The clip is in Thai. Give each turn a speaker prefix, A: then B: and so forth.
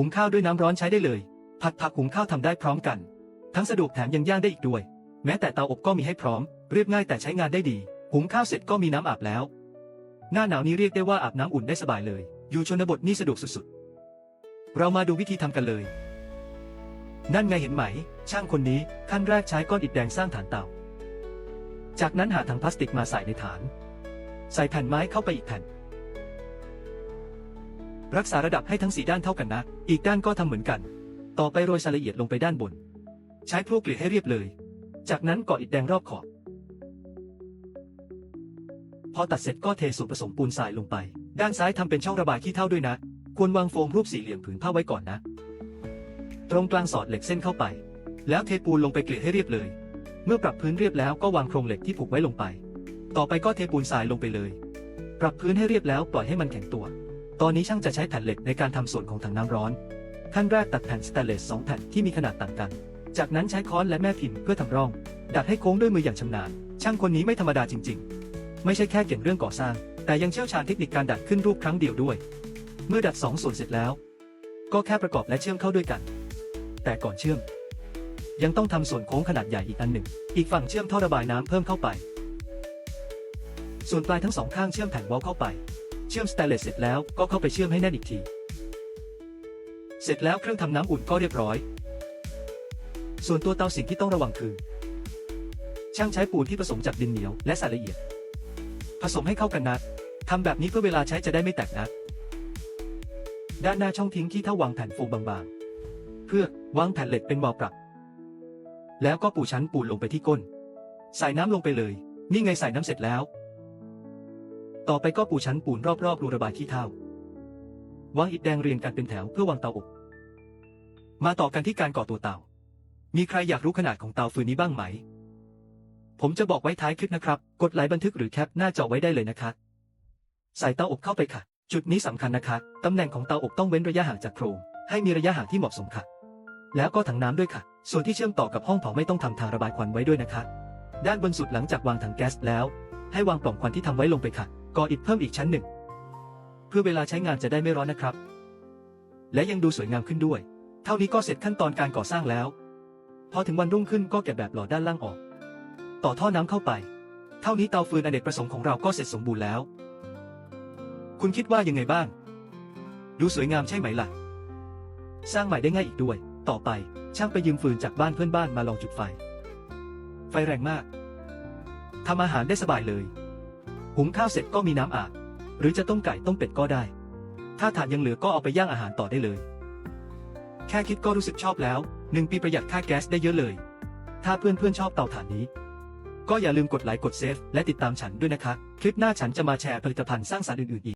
A: หุงข้าวด้วยน้ำร้อนใช้ได้เลย ผัดผักหุงข้าวทำได้พร้อมกัน ทั้งสะดวกแถมยังย่างได้อีกด้วย แม้แต่เตาอบก็มีให้พร้อม เรียบง่ายแต่ใช้งานได้ดี หุงข้าวเสร็จก็มีน้ำอาบแล้ว หน้าหนาวนี้เรียกได้ว่าอาบน้ำอุ่นได้สบายเลย อยู่ชนบทนี่สะดวกสุดๆ เรามาดูวิธีทำกันเลย นั่นไงเห็นไหม ช่างคนนี้ขั้นแรกใช้ก้อนอิฐแดงสร้างฐานเตา จากนั้นหาถังพลาสติกมาใส่ในฐาน ใส่แผ่นไม้เข้าไปอีกแผ่น รักษาระดับให้ทั้งสี่ด้านเท่ากันนะ อีกด้านก็ทำเหมือนกัน ต่อไปโรยสายละเอียดลงไปด้านบน ใช้พลั่วเกลี่ยให้เรียบเลย จากนั้นก่ออิฐแดงรอบขอบ พอตัดเสร็จก็เทส่วนผสมปูนทรายลงไป ด้านซ้ายทำเป็นช่องระบายขี้เท่าด้วยนะ ควรวางโฟมรูปสี่เหลี่ยมผืนผ้าไว้ก่อนนะ ตรงกลางสอดเหล็กเส้นเข้าไป แล้วเทปูนลงไปเกลี่ยให้เรียบเลย เมื่อปรับพื้นเรียบแล้วก็วางโครงเหล็กที่ผูกไว้ลงไป ต่อไปก็เทปูนทรายลงไปเลย ปรับพื้นให้เรียบแล้วปล่อยให้มันแข็งตัว ตอนนี้ช่างจะใช้แผ่นเหล็กในการทำส่วนของถังน้ำร้อน ขั้นแรกตัดแผ่นสแตนเลสสองแผ่นที่มีขนาดต่างกัน จากนั้นใช้ค้อนและแม่พิมพ์เพื่อทำร่อง ดัดให้โค้งด้วยมืออย่างชำนาญ ช่างคนนี้ไม่ธรรมดาจริง ๆ ไม่ใช่แค่เก่งเรื่องก่อสร้าง แต่ยังเชี่ยวชาญเทคนิคการดัดขึ้นรูปครั้งเดียวด้วย เมื่อดัดสองส่วนเสร็จแล้ว ก็แค่ประกอบและเชื่อมเข้าด้วยกัน แต่ก่อนเชื่อม ยังต้องทำส่วนโค้งขนาดใหญ่อีกอันหนึ่ง อีกฝั่งเชื่อมท่อระบายน้ำเพิ่มเข้าไป ส่วนปลายทั้งสองข้างเชื่อมแผ่นวอลเข้าไป เชื่อมสแตนเลสเสร็จแล้วก็เข้าไปเชื่อมให้แน่นอีกที เสร็จแล้วเครื่องทำน้ำอุ่นก็เรียบร้อย ส่วนตัวเตาสิ่งที่ต้องระวังคือ ช่างใช้ปูนที่ผสมจากดินเหนียวและสายละเอียด ผสมให้เข้ากันนะทำแบบนี้เพื่อเวลาใช้จะได้ไม่แตกนะด้านหน้าช่องทิ้งที่เท่าวางแผ่นโฟมบางๆ เพื่อวางแผ่นเหล็กเป็นวาล์วปรับ แล้วก็ปูชั้นปูนลงไปที่ก้น ใส่น้ำลงไปเลย นี่ไงใส่น้ำเสร็จแล้ว ต่อไปก็ปูชั้นปูนรอบๆรูระบายขี้เถ้าวางอิฐแดงเรียงกันเป็นแถวเพื่อวางเตาอบ มาต่อกันที่การก่อตัวเตา มีใครอยากรู้ขนาดของเตาฟืนนี้บ้างไหม ผมจะบอกไว้ท้ายคลิปนะครับ กดไลค์บันทึกหรือแคปหน้าจอไว้ได้เลยนะคะ ใส่เตาอบเข้าไปค่ะ จุดนี้สำคัญนะคะตำแหน่งของเตาอบต้องเว้นระยะห่างจากโครง ให้มีระยะห่างที่เหมาะสมค่ะ แล้วก็ถังน้ำด้วยค่ะ ส่วนที่เชื่อมต่อกับห้องเผาไม่ต้องทำทางระบายควันไว้ด้วยนะคะ ด้านบนสุดหลังจากวางถังแก๊สแล้ว ให้วางปล่องควันที่ทำไว้ลงไปค่ะ ก่ออิฐเพิ่มอีกชั้นหนึ่ง เพื่อเวลาใช้งานจะได้ไม่ร้อนนะครับ และยังดูสวยงามขึ้นด้วย เท่านี้ก็เสร็จขั้นตอนการก่อสร้างแล้ว พอถึงวันรุ่งขึ้นก็แกะแบบหล่อด้านล่างออก ต่อท่อน้ำเข้าไป เท่านี้เตาฟืนอเนกประสงค์ของเราก็เสร็จสมบูรณ์แล้ว คุณคิดว่ายังไงบ้าง ดูสวยงามใช่ไหมล่ะ สร้างใหม่ได้ง่ายอีกด้วย ต่อไปช่างไปยืมฟืนจากบ้านเพื่อนบ้านมาลองจุดไฟ ไฟแรงมากทำอาหารได้สบายเลย หุงข้าวเสร็จก็มีน้ำอาบ หรือจะต้มไก่ต้มเป็ดก็ได้ ถ้าถ่านยังเหลือก็เอาไปย่างอาหารต่อได้เลย แค่คิดก็รู้สึกชอบแล้วหนึ่งปีประหยัดค่าแก๊สได้เยอะเลย ถ้าเพื่อนๆชอบเตาถ่านนี้ ก็อย่าลืมกดไลค์กดเซฟและติดตามฉันด้วยนะคะ คลิปหน้าฉันจะมาแชร์ผลิตภัณฑ์สร้างสรรค์อื่นๆอีก